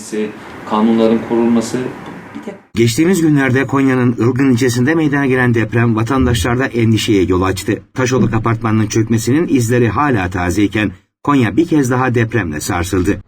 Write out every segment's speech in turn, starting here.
edilmesi, kanunların korunması Geçtiğimiz günlerde Konya'nın Ilgın ilçesinde meydana gelen deprem vatandaşlarda endişeye yol açtı. Taşoluk apartmanının çökmesinin izleri hala tazeyken Konya bir kez daha depremle sarsıldı.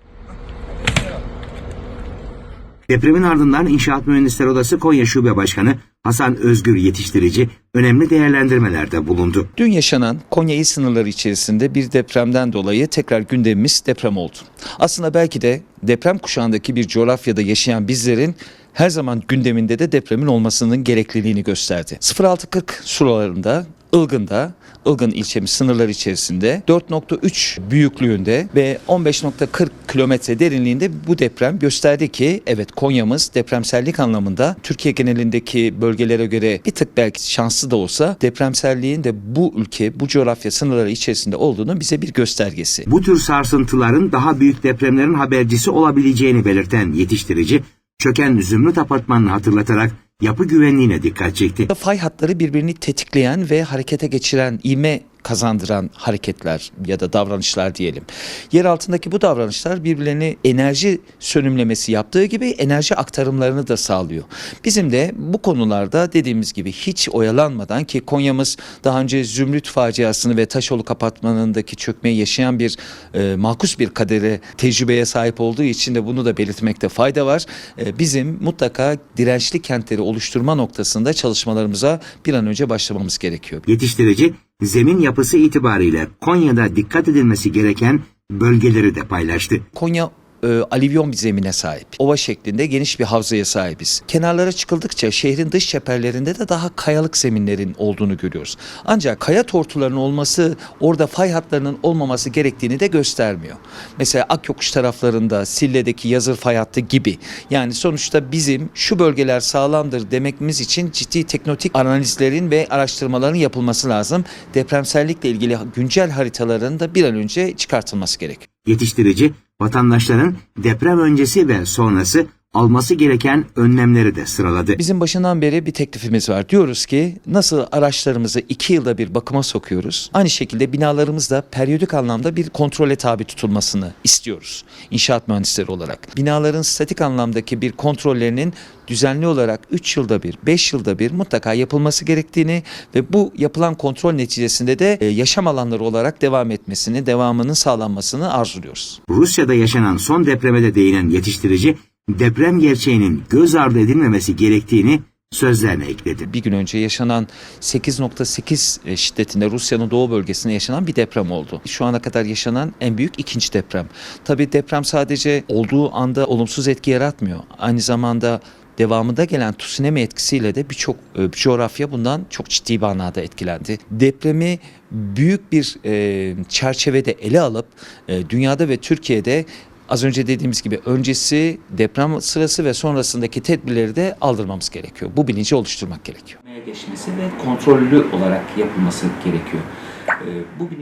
Depremin ardından İnşaat Mühendisleri Odası Konya Şube Başkanı Hasan Özgür Yetiştirici önemli değerlendirmelerde bulundu. Dün yaşanan Konya il sınırları içerisinde bir depremden dolayı tekrar gündemimiz deprem oldu. Aslında belki de deprem kuşağındaki bir coğrafyada yaşayan bizlerin her zaman gündeminde de depremin olmasının gerekliliğini gösterdi. 0640 sularında Ilgın'da, Ilgın ilçemiz sınırları içerisinde 4.3 büyüklüğünde ve 15.40 kilometre derinliğinde bu deprem gösterdi ki evet Konya'mız depremsellik anlamında Türkiye genelindeki bölgelere göre bir tık belki şanslı da olsa depremselliğin de bu ülke, bu coğrafya sınırları içerisinde olduğunu bize bir göstergesi. Bu tür sarsıntıların daha büyük depremlerin habercisi olabileceğini belirten yetiştirici, çöken Zümrüt Apartmanı'nı hatırlatarak yapı güvenliğine dikkat çekti. Fay hatları birbirini tetikleyen ve harekete geçiren, ivme kazandıran hareketler ya da davranışlar diyelim. Yer altındaki bu davranışlar birbirlerini enerji sönümlemesi yaptığı gibi enerji aktarımlarını da sağlıyor. Bizim de bu konularda dediğimiz gibi hiç oyalanmadan ki Konya'mız daha önce Zümrüt faciasını ve Taşoluk apartmanındaki çökmeyi yaşayan bir e, makus bir kadere tecrübeye sahip olduğu için de bunu da belirtmekte fayda var. E, bizim mutlaka dirençli kentleri oluşturma noktasında çalışmalarımıza bir an önce başlamamız gerekiyor. Yetiştirici, zemin yapısı itibariyle Konya'da dikkat edilmesi gereken bölgeleri de paylaştı. Konya e, alivyon bir zemine sahip. Ova şeklinde geniş bir havzaya sahibiz. Kenarlara çıkıldıkça şehrin dış çeperlerinde de daha kayalık zeminlerin olduğunu görüyoruz. Ancak kaya tortularının olması orada fay hatlarının olmaması gerektiğini de göstermiyor. Mesela Akyokuş taraflarında Sille'deki yazır fay hattı gibi. Yani sonuçta bizim şu bölgeler sağlamdır demekimiz için ciddi teknotik analizlerin ve araştırmaların yapılması lazım. Depremsellikle ilgili güncel haritaların da bir an önce çıkartılması gerekiyor. Yetiştirici, vatandaşların deprem öncesi ve sonrası alması gereken önlemleri de sıraladı. Bizim başından beri bir teklifimiz var. Diyoruz ki nasıl araçlarımızı iki yılda bir bakıma sokuyoruz. Aynı şekilde binalarımız da periyodik anlamda bir kontrole tabi tutulmasını istiyoruz. İnşaat mühendisleri olarak. Binaların statik anlamdaki bir kontrollerinin düzenli olarak 3 yılda bir, 5 yılda bir mutlaka yapılması gerektiğini ve bu yapılan kontrol neticesinde de e, yaşam alanları olarak devam etmesini, devamının sağlanmasını arzuluyoruz. Rusya'da yaşanan son depreme de değinen yetiştirici, deprem gerçeğinin göz ardı edilmemesi gerektiğini sözlerine ekledi. bir gün önce yaşanan 8.8 şiddetinde Rusya'nın doğu bölgesinde yaşanan bir deprem oldu. Şu ana kadar yaşanan en büyük ikinci deprem. Tabii deprem sadece olduğu anda olumsuz etki yaratmıyor. Aynı zamanda devamında gelen tsunami etkisiyle de birçok e, coğrafya bundan çok ciddi manada etkilendi. Depremi büyük bir e, çerçevede ele alıp e, dünyada ve Türkiye'de az önce dediğimiz gibi öncesi deprem sırası ve sonrasındaki tedbirleri de aldırmamız gerekiyor. Bu bilinci oluşturmak gerekiyor. geçmesi ve kontrollü olarak yapılması gerekiyor. Ee, Bu